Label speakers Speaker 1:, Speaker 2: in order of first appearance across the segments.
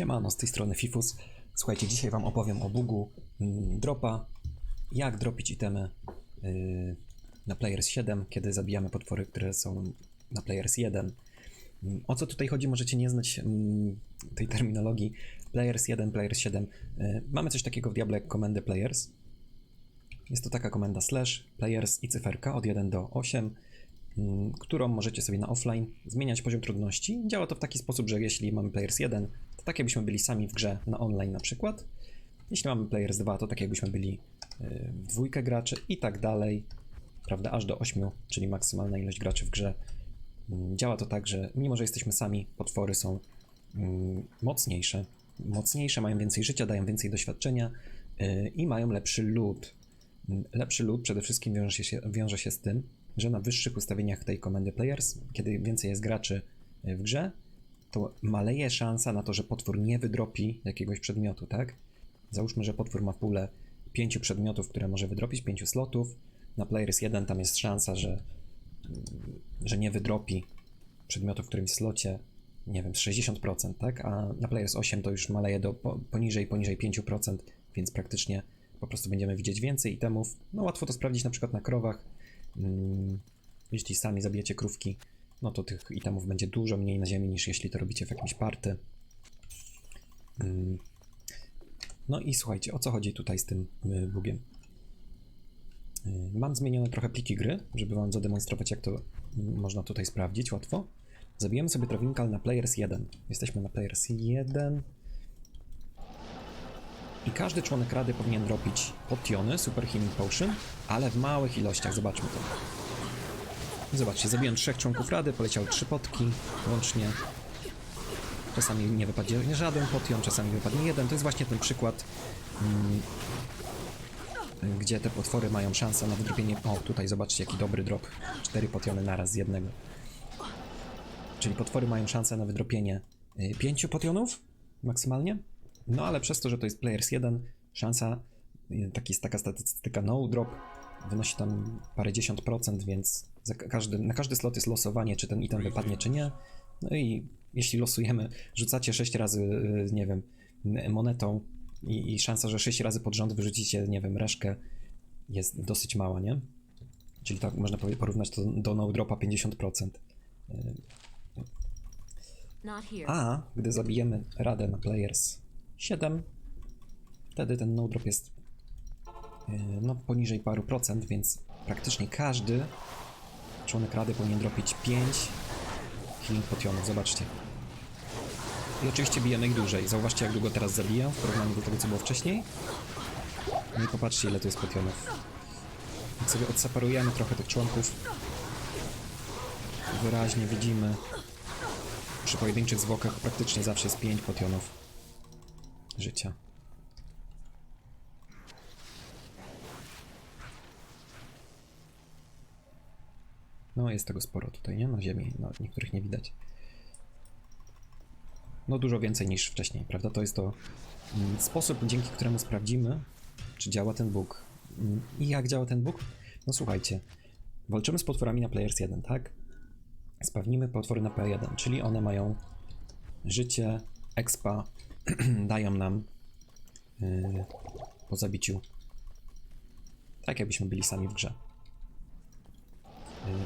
Speaker 1: Siemano, z tej strony Fifus. Słuchajcie, dzisiaj Wam opowiem o bugu mm, dropa, jak dropić itemy yy, na Players 7, kiedy zabijamy potwory, które są na Players 1. Mm, O co tutaj chodzi, możecie nie znać mm, tej terminologii Players 1, Players 7. Yy, Mamy coś takiego w Diablo jak komendę Players. Jest to taka komenda slash players i cyferka od 1 do 8, mm, którą możecie sobie na offline zmieniać poziom trudności. Działa to w taki sposób, że jeśli mamy players 1, to tak jakbyśmy byli sami w grze na online na przykład. Jeśli mamy players 2, to tak jakbyśmy byli y, w dwójkę graczy i tak dalej, prawda, aż do 8, czyli maksymalna ilość graczy w grze. Mm, Działa to tak, że mimo, że jesteśmy sami, potwory są mm, mocniejsze. Mocniejsze, mają więcej życia, dają więcej doświadczenia y, i mają lepszy loot. Mm, Lepszy loot przede wszystkim wiąże się, wiąże się z tym, że na wyższych ustawieniach tej komendy players, kiedy więcej jest graczy y, w grze, to maleje szansa na to, że potwór nie wydropi jakiegoś przedmiotu, tak? Załóżmy, że potwór ma pulę pięciu przedmiotów, które może wydropić, pięciu slotów. Na Players 1 tam jest szansa, że, że nie wydropi przedmiotu w którymś slocie, nie wiem, z 60%, tak? A na Players 8 to już maleje do po, poniżej, poniżej 5%, więc praktycznie po prostu będziemy widzieć więcej itemów. No łatwo to sprawdzić na przykład na krowach. Mm, Jeśli sami zabijecie krówki, no to tych itemów będzie dużo mniej na ziemi niż jeśli to robicie w jakimś party. Mm. No i słuchajcie, o co chodzi tutaj z tym y, bugiem? Y, Mam zmienione trochę pliki gry, żeby wam zademonstrować, jak to mm, można tutaj sprawdzić łatwo. Zabijemy sobie Trowinkal na Players 1. Jesteśmy na Players 1. I każdy członek rady powinien dropić potiony, Super Healing Potion, ale w małych ilościach. Zobaczmy to. Zobaczcie, zabiłem trzech członków rady, poleciały trzy potki łącznie. Czasami nie wypadnie żaden potion, czasami wypadnie jeden. To jest właśnie ten przykład, mm, gdzie te potwory mają szansę na wydropienie. O, tutaj zobaczcie, jaki dobry drop. Cztery potiony naraz z jednego. Czyli potwory mają szansę na wydropienie y, pięciu potionów maksymalnie. No ale przez to, że to jest Players 1, szansa, y, taki, taka statystyka no drop wynosi tam parę dziesiąt procent, więc każdy, na każdy slot jest losowanie, czy ten item wypadnie, czy nie. No i jeśli losujemy, rzucacie 6 razy, y, nie wiem, monetą i, i szansa, że 6 razy pod rząd wyrzucicie, nie wiem, reszkę jest dosyć mała, nie? Czyli tak można porównać to do no dropa 50%.
Speaker 2: Not here.
Speaker 1: A gdy zabijemy radę na Players 7, wtedy ten no drop jest yy, no, poniżej paru procent, więc praktycznie każdy członek rady powinien dropić 5 healing potionów. Zobaczcie. I oczywiście bijemy ich dłużej. Zauważcie, jak długo teraz zabijam w porównaniu do tego, co było wcześniej. No i popatrzcie, ile tu jest potionów. Jak sobie odseparujemy trochę tych członków, wyraźnie widzimy, przy pojedynczych zwłokach praktycznie zawsze jest 5 potionów życia. No jest tego sporo tutaj, nie? Na ziemi, no, niektórych nie widać. No dużo więcej niż wcześniej, prawda? To jest to mm, sposób, dzięki któremu sprawdzimy, czy działa ten bóg. Mm, I jak działa ten bóg? No słuchajcie, walczymy z potworami na Players 1, tak? Spawnimy potwory na P1, czyli one mają życie, expa, dają nam yy, po zabiciu, tak jakbyśmy byli sami w grze.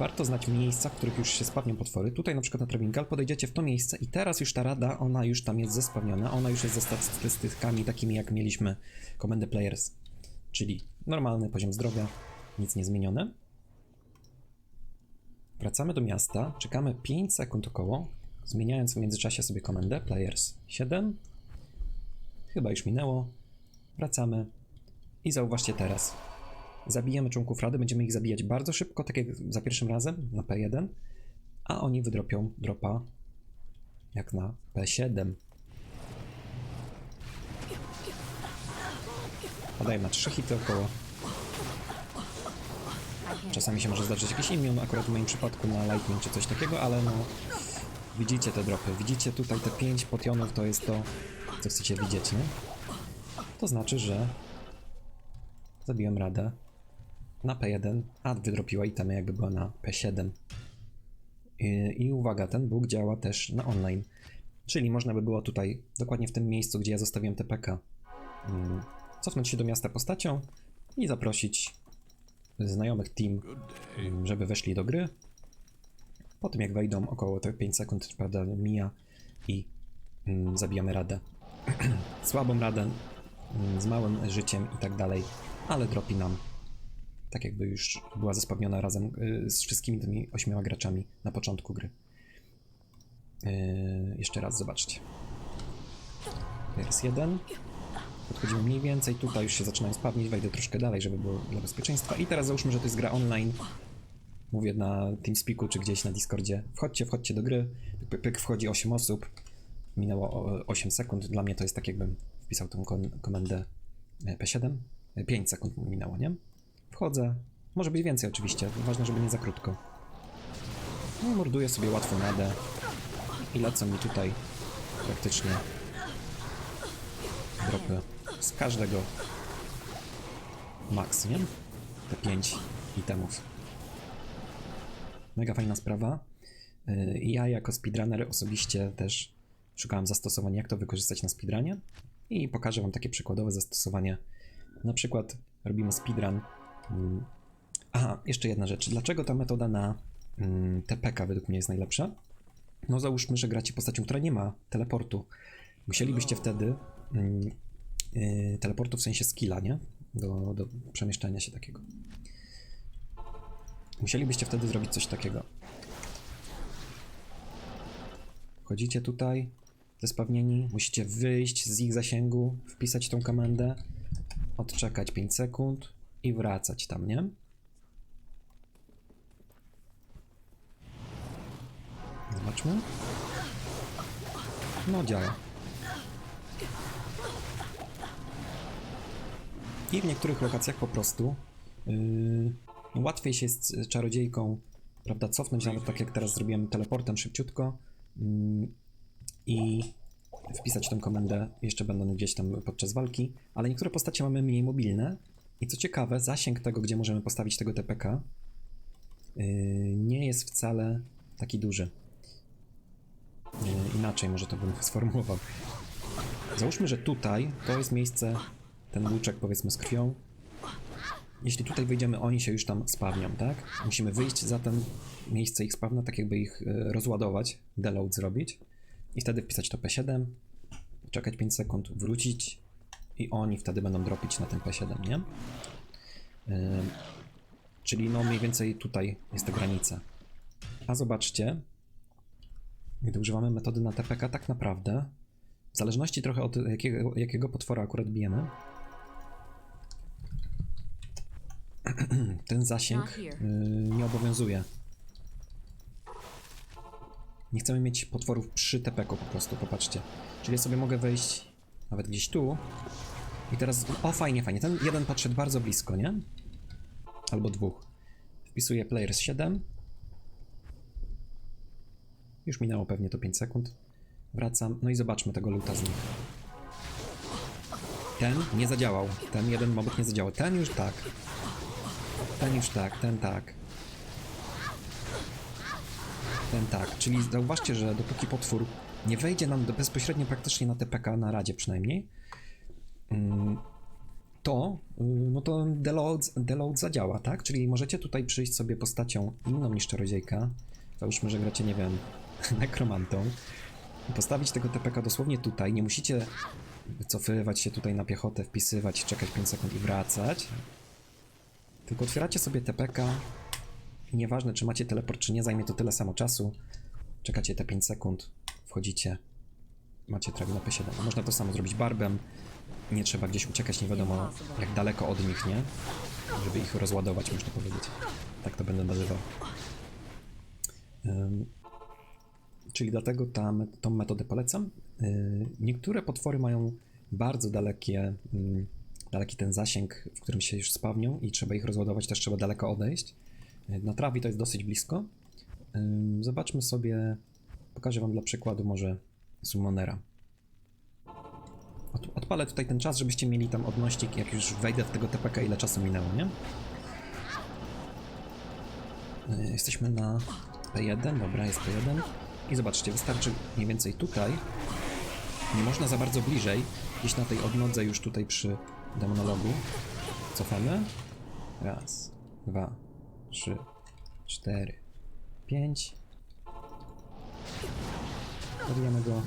Speaker 1: Warto znać miejsca, w których już się spawnią potwory. Tutaj na przykład na Trevingal podejdziecie w to miejsce i teraz już ta rada, ona już tam jest zespawniona, ona już jest ze statystykami takimi jak mieliśmy komendę players, czyli normalny poziom zdrowia, nic nie zmienione. Wracamy do miasta, czekamy 5 sekund około, zmieniając w międzyczasie sobie komendę players 7. Chyba już minęło. Wracamy i zauważcie teraz. Zabijemy członków rady, będziemy ich zabijać bardzo szybko, tak jak za pierwszym razem na P1, a oni wydropią dropa jak na P7. Podaję na 3 hity około. Czasami się może zdarzyć jakiś imion, akurat w moim przypadku na Lightning czy coś takiego, ale no widzicie te dropy, widzicie tutaj te 5 potionów, to jest to, co chcecie widzieć, nie? To znaczy, że zabiłem radę na P1, a wydropiła itemy jakby była na P7. I, I uwaga, ten bóg działa też na online. Czyli można by było tutaj, dokładnie w tym miejscu, gdzie ja zostawiłem TPK, mm, cofnąć się do miasta postacią i zaprosić znajomych team, mm, żeby weszli do gry. Po tym jak wejdą, około te 5 sekund prawda, mija i mm, zabijamy radę. Słabą radę, mm, z małym życiem i tak dalej, ale dropi nam tak jakby już była zespawniona razem y, z wszystkimi tymi ośmioma graczami na początku gry. Yy, jeszcze raz zobaczcie. Jest jeden. Podchodzimy mniej więcej, tutaj już się zaczynają spawnić, wejdę troszkę dalej, żeby było dla bezpieczeństwa. I teraz załóżmy, że to jest gra online. Mówię na TeamSpeaku czy gdzieś na Discordzie. Wchodźcie, wchodźcie do gry. Pyk, pyk, pyk, wchodzi 8 osób. Minęło o- 8 sekund. Dla mnie to jest tak, jakbym wpisał tą komendę e, P7. 5 sekund minęło, nie? Wchodzę. Może być więcej oczywiście. Ważne, żeby nie za krótko. No i morduję sobie łatwo nadę. I lecą mi tutaj praktycznie dropy z każdego max, nie? Te 5 itemów. Mega fajna sprawa. Yy, Ja jako speedrunner osobiście też szukałem zastosowań, jak to wykorzystać na speedrunie i pokażę wam takie przykładowe zastosowanie. Na przykład robimy speedrun. Aha, jeszcze jedna rzecz. Dlaczego ta metoda na mm, TPK według mnie jest najlepsza? No załóżmy, że gracie postacią, która nie ma teleportu. Musielibyście wtedy mm, yy, teleportu w sensie skilla, nie? Do, do przemieszczania się takiego. Musielibyście wtedy zrobić coś takiego. Wchodzicie tutaj, zespawnieni, musicie wyjść z ich zasięgu, wpisać tą komendę, odczekać 5 sekund i wracać tam, nie? Zobaczmy. No działa. I w niektórych lokacjach po prostu yy, łatwiej się jest z czarodziejką, prawda, cofnąć, nawet tak jak teraz zrobiłem teleportem szybciutko yy, i wpisać tą komendę, jeszcze będą gdzieś tam podczas walki, ale niektóre postacie mamy mniej mobilne i co ciekawe, zasięg tego, gdzie możemy postawić tego TPK yy, nie jest wcale taki duży. Yy, inaczej może to bym sformułował. Załóżmy, że tutaj to jest miejsce, ten łuczek powiedzmy z krwią. Jeśli tutaj wyjdziemy, oni się już tam spawnią, tak? Musimy wyjść za ten miejsce ich spawna, tak jakby ich e, rozładować, deload zrobić i wtedy wpisać to P7, czekać 5 sekund, wrócić i oni wtedy będą dropić na ten P7, nie? Yy, czyli no mniej więcej tutaj jest ta granica. A zobaczcie, gdy używamy metody na TPK, tak naprawdę, w zależności trochę od jakiego, jakiego potwora akurat bijemy, ten zasięg y, nie obowiązuje. Nie chcemy mieć potworów przy TPK po prostu, popatrzcie. Czyli ja sobie mogę wejść nawet gdzieś tu i teraz, o fajnie, fajnie, ten jeden podszedł bardzo blisko, nie? Albo dwóch. Wpisuję players 7. Już minęło pewnie to 5 sekund. Wracam, no i zobaczmy tego luta z nich. Ten nie zadziałał, ten jeden mobek nie zadziałał, ten już tak. Ten już tak, ten tak. Ten tak, czyli zauważcie, że dopóki potwór nie wejdzie nam do bezpośrednio praktycznie na TPK, na radzie przynajmniej, mm, to, y, no to deload, deload zadziała, tak? Czyli możecie tutaj przyjść sobie postacią inną niż czarodziejka, załóżmy, że gracie, nie wiem, nekromantą, postawić tego TPK dosłownie tutaj, nie musicie wycofywać się tutaj na piechotę, wpisywać, czekać 5 sekund i wracać, tylko otwieracie sobie TPK nieważne czy macie teleport czy nie, zajmie to tyle samo czasu. Czekacie te 5 sekund, wchodzicie, macie track na P7. A Można to samo zrobić barbem, nie trzeba gdzieś uciekać, nie wiadomo jak daleko od nich, nie? Żeby ich rozładować, można powiedzieć. Tak to będę nazywał. Ym, czyli dlatego ta, tą metodę polecam. Yy, niektóre potwory mają bardzo dalekie, mm, daleki ten zasięg, w którym się już spawnią i trzeba ich rozładować, też trzeba daleko odejść. Yy, Na trawi to jest dosyć blisko. Zobaczmy sobie, pokażę wam dla przykładu może Summonera. Od, odpalę tutaj ten czas, żebyście mieli tam odnośnik, jak już wejdę w tego TPK, ile czasu minęło, nie? Yy, Jesteśmy na P1, dobra, jest P1. I zobaczcie, wystarczy mniej więcej tutaj. Nie można za bardzo bliżej. Gdzieś na tej odnodze już tutaj przy demonologu. Cofamy. Raz, dwa, trzy, cztery, pięć. Zabijamy go.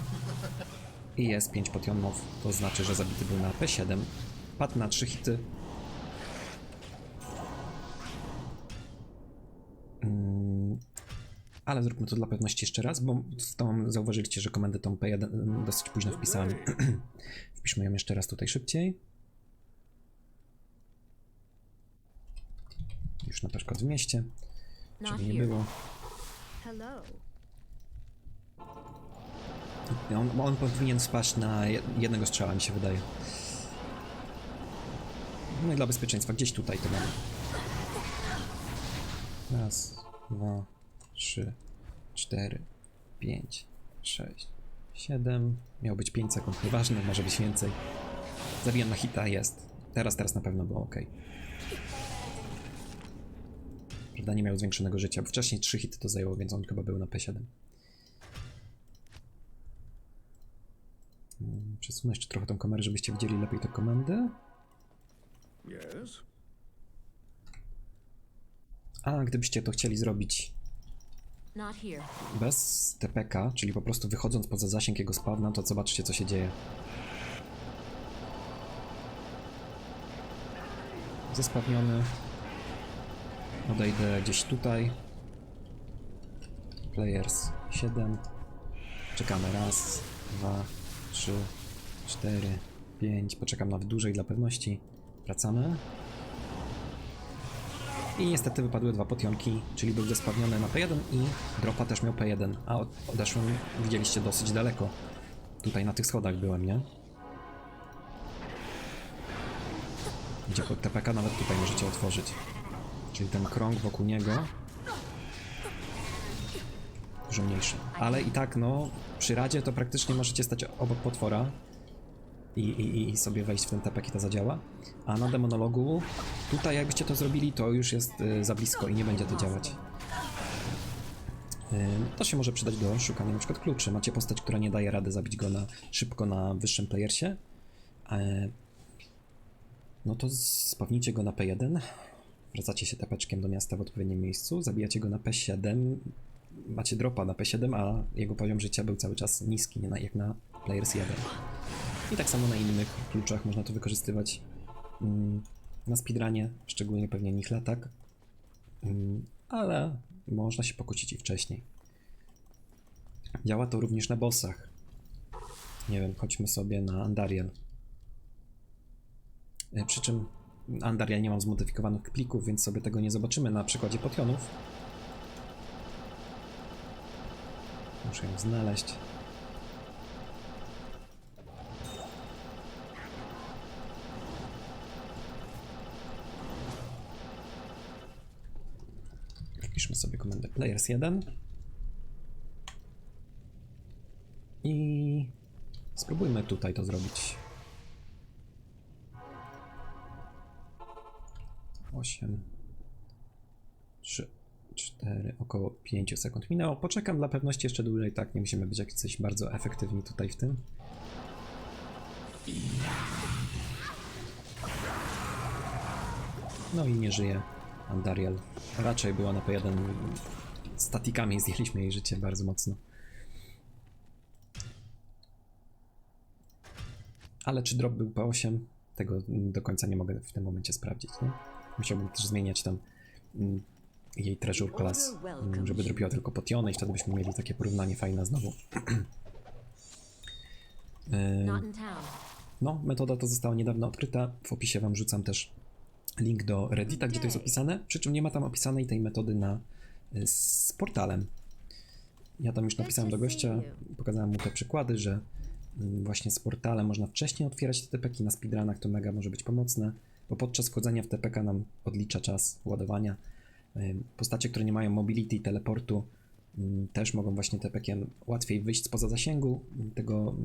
Speaker 1: I jest 5 potionów. To znaczy, że zabity był na P7. Padł na 3 hity. Mm, Ale zróbmy to dla pewności jeszcze raz, bo tą zauważyliście, że komendę tą P1 dosyć późno wpisałem. Wpiszmy ją jeszcze raz tutaj szybciej. Już na przykład w mieście, żeby nie było.
Speaker 2: Hello.
Speaker 1: On, on powinien spaść na je- jednego strzała, mi się wydaje. No i dla bezpieczeństwa, gdzieś tutaj to mamy. Raz, dwa, trzy, cztery, pięć, sześć, siedem. Miał być 5 sekund, nieważne, może być więcej. Zabijam na hita, jest. Teraz, teraz na pewno było ok. Prawda, nie miał zwiększonego życia, bo wcześniej 3 hity to zajęło, więc on chyba był na P7. Przesunę jeszcze trochę tą kamerę, żebyście widzieli lepiej te komendy.
Speaker 3: Yes?
Speaker 1: A gdybyście to chcieli zrobić bez TPK, czyli po prostu wychodząc poza zasięg jego spawna, to zobaczcie co się dzieje. Zespawniony. Odejdę gdzieś tutaj. Players 7. Czekamy raz, dwa, trzy, cztery, pięć. Poczekam nawet dłużej dla pewności. Wracamy. I niestety wypadły dwa potionki, czyli był zespawniony na P1 i dropa też miał P1, a od- odeszłem, widzieliście, dosyć daleko. Tutaj na tych schodach byłem, nie? Gdzie pod TPK nawet tutaj możecie otworzyć. Czyli ten krąg wokół niego dużo mniejszy. Ale i tak, no, przy radzie to praktycznie możecie stać obok potwora i, i, i sobie wejść w ten tepek i to zadziała. A na demonologu, tutaj jakbyście to zrobili, to już jest y, za blisko i nie będzie to działać. Y, to się może przydać do szukania na przykład kluczy. Macie postać, która nie daje rady zabić go na, szybko na wyższym playersie. E, no to spawnijcie go na P1, wracacie się tepeczkiem do miasta w odpowiednim miejscu, zabijacie go na P7, macie dropa na P7, a jego poziom życia był cały czas niski, nie na, jak na Players 1. I tak samo na innych kluczach można to wykorzystywać. Mm, Na speedrunie, szczególnie pewnie Nihlatak. Mm, Ale można się pokłócić i wcześniej. Działa to również na bossach. Nie wiem, chodźmy sobie na Andariel. E, Przy czym Andariel nie mam zmodyfikowanych plików, więc sobie tego nie zobaczymy na przykładzie potionów. Muszę ją znaleźć. Sobie komendę players1 i spróbujmy tutaj to zrobić. 8 3 4 około 5 sekund minęło. Poczekam dla pewności jeszcze dłużej, tak, nie musimy być jakiś bardzo efektywni tutaj w tym. No i nie żyje Andariel. Raczej była na P1 statikami, zdjęliśmy jej życie bardzo mocno. Ale czy drop był P8? Tego do końca nie mogę w tym momencie sprawdzić. Nie? Musiałbym też zmieniać tam mm, jej treasure class, mm, żeby dropiła tylko potiony i wtedy byśmy mieli takie porównanie fajne znowu. No, metoda ta została niedawno odkryta. W opisie wam rzucam też link do Reddita, gdzie to jest opisane. Przy czym nie ma tam opisanej tej metody na, y, z portalem. Ja tam już napisałem do gościa, pokazałem mu te przykłady, że mm, właśnie z portalem można wcześniej otwierać te TPki na speedrunach, to mega może być pomocne, bo podczas wchodzenia w TPK nam odlicza czas ładowania. Postacie, które nie mają mobility i teleportu, mm, też mogą właśnie TPkiem łatwiej wyjść spoza zasięgu mm, tego,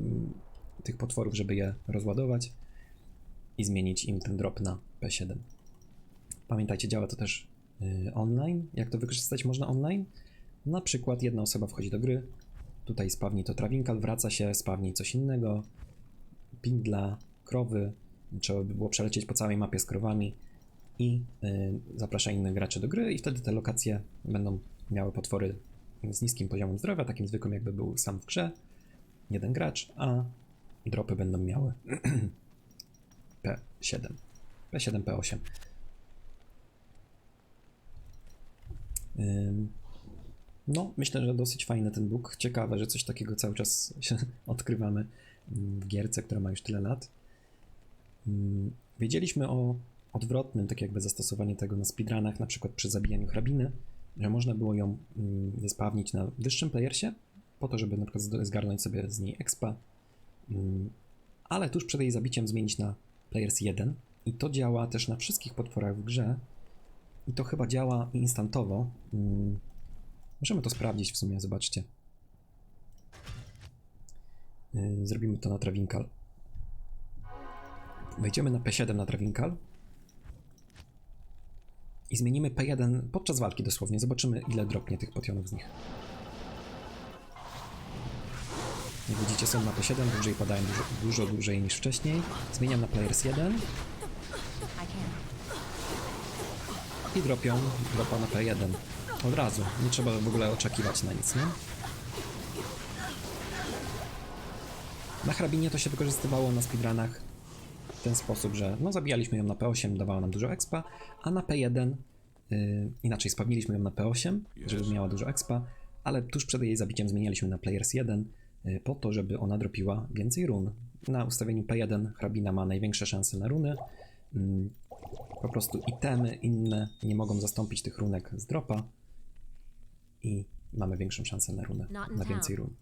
Speaker 1: tych potworów, żeby je rozładować i zmienić im ten drop na P7. Pamiętajcie, działa to też y, online. Jak to wykorzystać można online? Na przykład jedna osoba wchodzi do gry, Tutaj spawni to trawinkal, wraca się, spawni coś innego. Pindla, krowy. Trzeba by było przelecieć po całej mapie z krowami i y, zaprasza innych graczy do gry i wtedy te lokacje będą miały potwory z niskim poziomem zdrowia, takim zwykłym jakby był sam w grze, jeden gracz, a dropy będą miały P7, P7, P8. No, myślę, że dosyć fajny ten book. Ciekawe, że coś takiego cały czas się odkrywamy w gierce, która ma już tyle lat. Wiedzieliśmy o odwrotnym, tak jakby zastosowaniu tego na speedrunach, na przykład przy zabijaniu hrabiny, że można było ją zespawnić na wyższym playersie, po to, żeby na przykład zgarnąć sobie z niej expa, ale tuż przed jej zabiciem zmienić na players 1 i to działa też na wszystkich potworach w grze i to chyba działa instantowo. Ym, Możemy to sprawdzić w sumie, zobaczcie. Yy, Zrobimy to na Trawinkal. Wejdziemy na P7 na Trawinkal i zmienimy P1 podczas walki dosłownie. Zobaczymy ile dropnie tych potionów z nich. Jak widzicie są na P7, dłużej padają dużo, dużo dłużej niż wcześniej. Zmieniam na Players 1
Speaker 2: I
Speaker 1: dropią dropa na P1. Od razu, nie trzeba w ogóle oczekiwać na nic, nie? Na hrabinie to się wykorzystywało na speedrunach w ten sposób, że no zabijaliśmy ją na P8, dawała nam dużo expa, a na P1 yy, inaczej spawniliśmy ją na P8, żeby miała dużo expa, ale tuż przed jej zabiciem zmienialiśmy na Players 1 yy, po to, żeby ona dropiła więcej run. Na ustawieniu P1 hrabina ma największe szanse na runy. Po prostu itemy inne nie mogą zastąpić tych runek z dropa i mamy większą szansę na runę, na więcej run.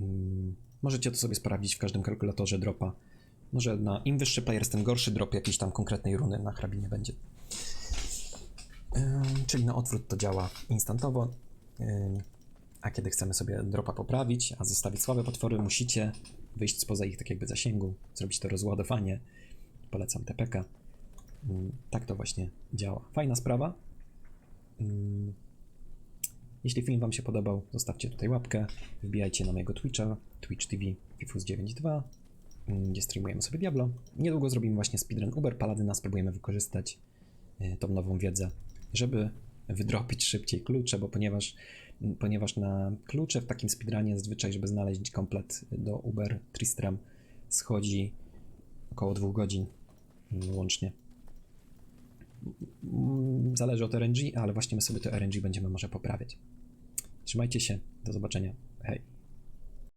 Speaker 1: Mm, Możecie to sobie sprawdzić w każdym kalkulatorze dropa. Może na im wyższy player, tym gorszy drop jakiejś tam konkretnej runy na hrabinie będzie. Ym, czyli na odwrót to działa instantowo. Ym, a kiedy chcemy sobie dropa poprawić, a zostawić słabe potwory, musicie wyjść spoza ich tak jakby zasięgu, zrobić to rozładowanie. Polecam TPK. Ym, Tak to właśnie działa. Fajna sprawa. Ym, Jeśli film Wam się podobał, zostawcie tutaj łapkę, wbijajcie na mojego Twitcha, Twitch TV Fifus92, ym, gdzie streamujemy sobie Diablo. Niedługo zrobimy właśnie speedrun Uber Paladyna, spróbujemy wykorzystać y, tą nową wiedzę, żeby wydropić szybciej klucze, bo ponieważ, ponieważ na klucze w takim speedrunie zazwyczaj, żeby znaleźć komplet do Uber Tristram schodzi około dwóch godzin mm, łącznie. Mm, Zależy od RNG, ale właśnie my sobie to RNG będziemy może poprawiać. Trzymajcie się, do zobaczenia. Hej.